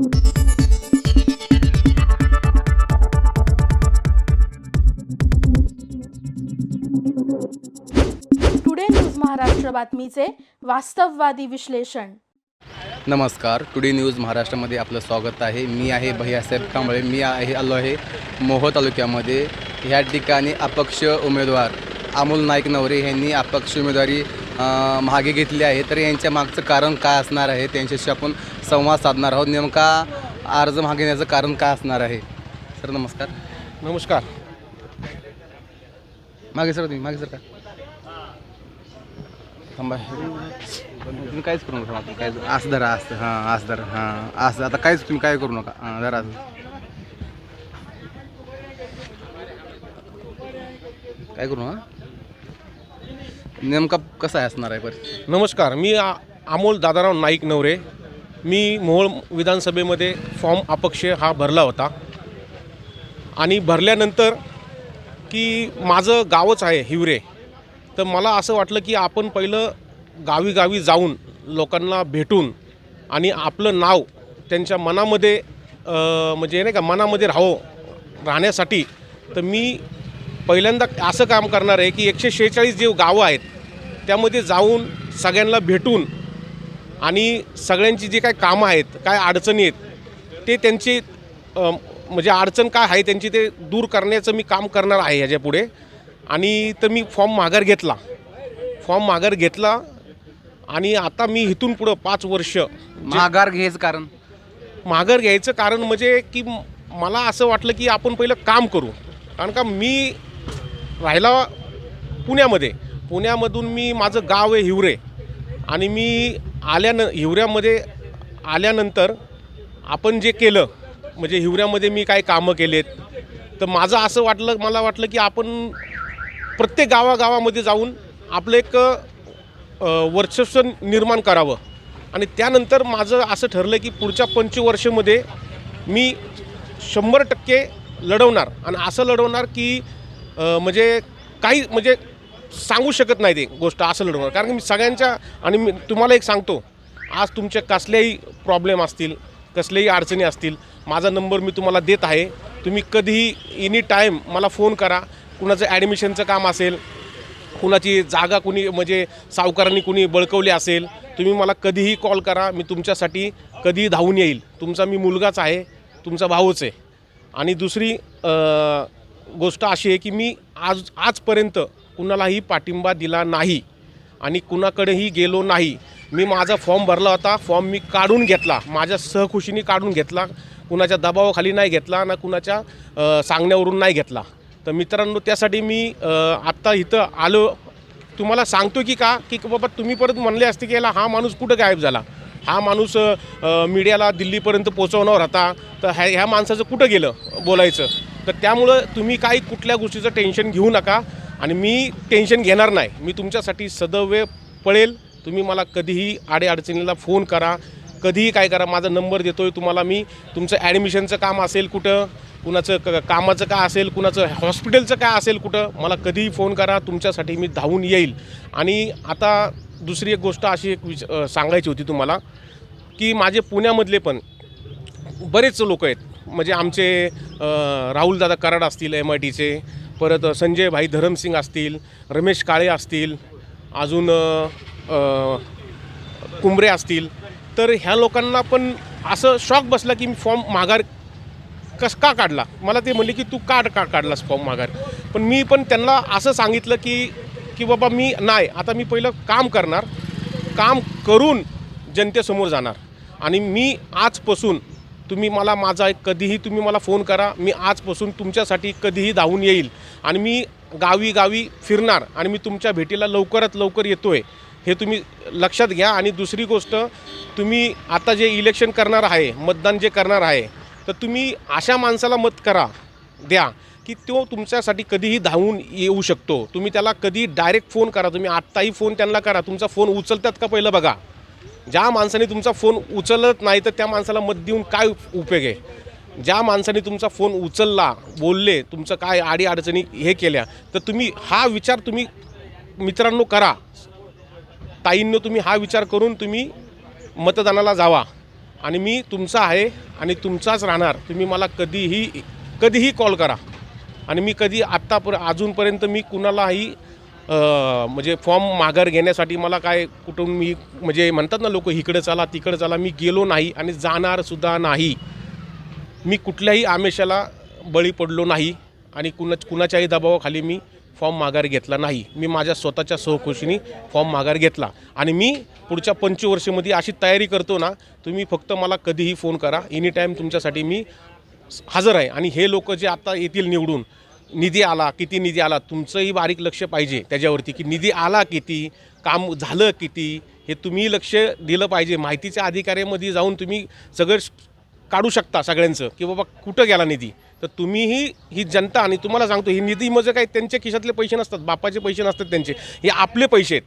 Today news Maharashtra बातमीचे वास्तववादी विश्लेषण. नमस्कार टुडे न्यूज महाराष्ट्रामध्ये आपलं स्वागत आहे. मी आहे भैयासाहेब कांबळे. मी आहे आलो आहे मोह तालुक्यामध्ये. ह्या ठिकाणी अपक्ष उमेदवार अमोल नाईक नवरे यांनी अपक्ष उमेदवारी मागे घेतली आहे. तर यांच्या मागचं कारण काय असणार आहे? त्यांच्याशी आपण संवाद साधणार आहोत. नेमका अर्ज मागे घेण्याचं कारण काय असणार आहे? सर नमस्कार. नमस्कार. मागे सर तुम्ही मागे सर का? थांबा. तुम्ही काहीच करू नका आपण काय असं धरा असं हां असं धरा हां असं आता काहीच तुम्ही काय करू नका. हां धरा. काय करू नका? नेमका कसा आहे असणार आहे? बरं. नमस्कार. मी आ- अमोल दादाराव नाईक नवरे. मी मोहोळ विधानसभेमध्ये फॉर्म अपक्ष हा भरला होता. आणि भरल्यानंतर की माझं गावच आहे हिवरे तर मला असं वाटलं की आपण पहिलं गावी गावी जाऊन लोकांना भेटून आणि आपलं नाव त्यांच्या मनामध्ये म्हणजे नाही का मनामध्ये राहो राहण्यासाठी तर मी पहिल्यांदा असं काम करणार आहे की एकशे शेहेचाळीस जे गावं आहेत त्यामध्ये जाऊन सगळ्यांना भेटून आणि सगळ्यांची जी काय कामं आहेत काय अडचणी आहेत ते त्यांची म्हणजे अडचण काय आहे त्यांची ते दूर करण्याचं मी काम करणार आहे ह्याच्या पुढे. आणि तर मी फॉर्म माघार घेतला. फॉर्म माघार घेतला आणि आता मी इथून पुढं पाच वर्ष माघार घ्यायचं कारण? माघार घ्यायचं कारण म्हणजे की मला असं वाटलं की आपण पहिलं काम करू. कारण का मी राहिला पुण्यामध्ये. पुण्यामधून मी माझं गाव आहे हिवरे. आणि मी आल्यान हिवऱ्यामध्ये आल्यानंतर आपण जे केलं म्हणजे हिवऱ्यामध्ये मी काय कामं केलेत तर माझं असं वाटलं मला वाटलं की आपण प्रत्येक गावागावामध्ये जाऊन आपलं एक वर्चस्व निर्माण करावं. आणि त्यानंतर माझं असं ठरलं की पुढच्या पंचवर्षमध्ये मी शंभर टक्के लढवणार. आणि असं लढवणार की म्हणजे काही म्हणजे सांगू शकत नाही ते गोष्ट असं लढवणार. कारण की मी सगळ्यांच्या आणि मी तुम्हाला एक सांगतो आज तुमच्या कसल्याही प्रॉब्लेम असतील कसल्याही अडचणी असतील माझा नंबर मी तुम्हाला देत आहे. तुम्ही कधीही एनी टाईम मला फोन करा. कुणाचं ॲडमिशनचं काम असेल कुणाची जागा कुणी म्हणजे सावकारांनी कुणी बळकवली असेल तुम्ही मला कधीही कॉल करा. मी तुमच्यासाठी कधीही धावून येईल. तुमचा मी मुलगाच आहे तुमचा भाऊच आहे. आणि दुसरी गोष्ट अशी आहे की मी आज आजपर्यंत कुणालाही पाठिंबा दिला नाही आणि कुणाकडेही गेलो नाही. मी माझा फॉर्म भरला होता. फॉर्म मी काढून घेतला. माझ्या सहखुशीने काढून घेतला. कुणाच्या दबावाखाली नाही घेतला ना कुणाच्या सांगण्यावरून नाही घेतला. तर मित्रांनो त्यासाठी मी आत्ता इथं आलो. तुम्हाला सांगतो की का? की बाबा तुम्ही परत म्हणले असते की याला हा माणूस कुठं गायब झाला? हा माणूस मीडियाला दिल्लीपर्यंत पोचवणार होता. तर ह्या ह्या माणसाचं कुठं गेलं बोलायचं? तर त्यामुळं तुम्ही काही कुठल्या गोष्टीचं टेन्शन घेऊ नका. आणि मी टेन्शन घेणार नाही. मी तुमच्यासाठी सदैव पळेल. तुम्ही मला कधीही आडेअडचणीला फोन करा. कधीही काय करा माझा नंबर देतो आहे तुम्हाला मी. तुमचं ॲडमिशनचं काम असेल कुठं कुणाचं क कामाचं काय असेल कुणाचं हॉस्पिटलचं काय असेल कुठं मला कधीही फोन करा. तुमच्यासाठी मी धावून येईल. आणि आता दुसरी एक गोष्ट अशी एक विच सांगायची होती तुम्हाला की माझे पुण्यामधले पण बरेच लोक आहेत. म्हणजे आमचे राहुलदादा कराड असतील एम आय टीचे परत संजय भाई धरमसिंग असतील रमेश काळे असतील अजून कुंबरे असतील. तर ह्या लोकांना पण असं शॉक बसला की मी फॉर्म माघार कस का काढला? मला ते म्हणले की तू का का काढलास फॉर्म माघार? पण मी पण त्यांना असं सांगितलं की की बाबा मी नाही आता मी पहिलं काम करणार. काम करून जनतेसमोर जाणार. आणि मी आजपासून तुम्ही मला माझा एक कधीही तुम्ही मला फोन करा. मी आजपासून तुमच्यासाठी कधीही धावून येईल. आणि मी गावी गावी फिरणार आणि मी तुमच्या भेटीला लवकरात लवकर येतो आहे हे तुम्ही लक्षात घ्या. आणि दुसरी गोष्ट तुम्ही आता जे इलेक्शन करणार आहे मतदान जे करणार आहे तर तुम्ही अशा माणसाला मत करा द्या की तो तुमच्यासाठी कधीही धावून येऊ शकतो. तुम्ही त्याला कधी डायरेक्ट फोन करा. तुम्ही आत्ताही फोन त्यांना करा. तुमचा फोन उचलतात का पहिलं बघा. ज्या माणसाने तुमचा फोन उचलत नाही तर त्या माणसाला मत देऊन काय उपयोग आहे? ज्या माणसाने तुमचा फोन उचलला बोलले तुमचं काय आडी अडचणी हे केल्या तर तुम्ही हा विचार तुम्ही मित्रांनो करा. ताईंनो तुम्ही हा विचार करून तुम्ही मतदानाला जावा. आणि मी तुमचा आहे आणि तुमचाच राहणार. तुम्ही मला कधीही कधीही कॉल करा. आणि मी कधी आत्तापर अजूनपर्यंत मी कुणालाही म्हणजे फॉर्म माघार घेण्यासाठी मला काय कुठून मी म्हणजे म्हणतात ना लोक इकडे चला तिकडे चला मी गेलो नाही आणि जाणारसुद्धा नाही. मी कुठल्याही आमिषाला बळी पडलो नाही आणि कुणा कुणाच्याही दबावाखाली मी फॉर्म माघार घेतला नाही. मी माझ्या स्वतःच्या सहखुशीने फॉर्म माघार घेतला. आणि मी पुढच्या पंचवर्षीमध्ये अशी तयारी करतो ना तुम्ही फक्त मला कधीही फोन करा. एनी टाईम तुमच्यासाठी मी हजर आहे. आणि हे लोक जे आता येतील निवडून निधी आला किती निधी आला तुमचंही बारीक लक्ष पाहिजे त्याच्यावरती की निधी आला किती काम झालं किती हे तुम्ही लक्ष दिलं पाहिजे. माहितीच्या अधिकाऱ्यामध्ये जाऊन तुम्ही सगळं काढू शकता सगळ्यांचं की बाबा कुठं गेला निधी? तर तुम्हीही ही जनता आणि तुम्हाला सांगतो ही निधी म्हणजे काय त्यांच्या खिशातले पैसे नसतात बापाचे पैसे नसतात त्यांचे हे आपले पैसे आहेत.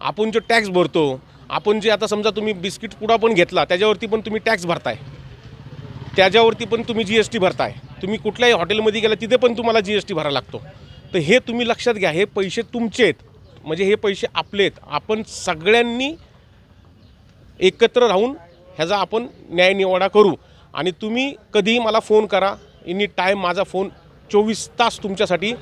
आपण जो टॅक्स भरतो आपण जे आता समजा तुम्ही बिस्किट पुडा पण घेतला त्याच्यावरती पण तुम्ही टॅक्स भरताय. त्याच्यावरती पण तुम्ही जी एस टी भरताय. तुम्ही कुठल्याही हॉटेलमध्ये गेला तिथे पण तुम्हाला जी एस टी भरायला लागतो. तर हे तुम्ही लक्षात घ्या हे पैसे तुमचे आहेत. म्हणजे हे पैसे आपले आहेत. आपण सगळ्यांनी एकत्र राहून ह्याचा आपण न्यायनिवाडा करू. आणि तुम्ही कधीही मला फोन करा. एनी टाईम माझा फोन चोवीस तास तुमच्यासाठी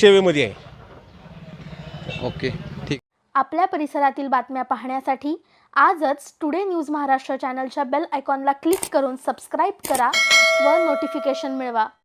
सेवेमध्ये आहे. ओके ठीक. आपल्या परिसरातील बातम्या पाहण्यासाठी आजच टुडे न्यूज महाराष्ट्र चॅनलच्या बेल आयकॉनला क्लिक करून सबस्क्राईब करा. व नोटिफिकेशन मिळवा.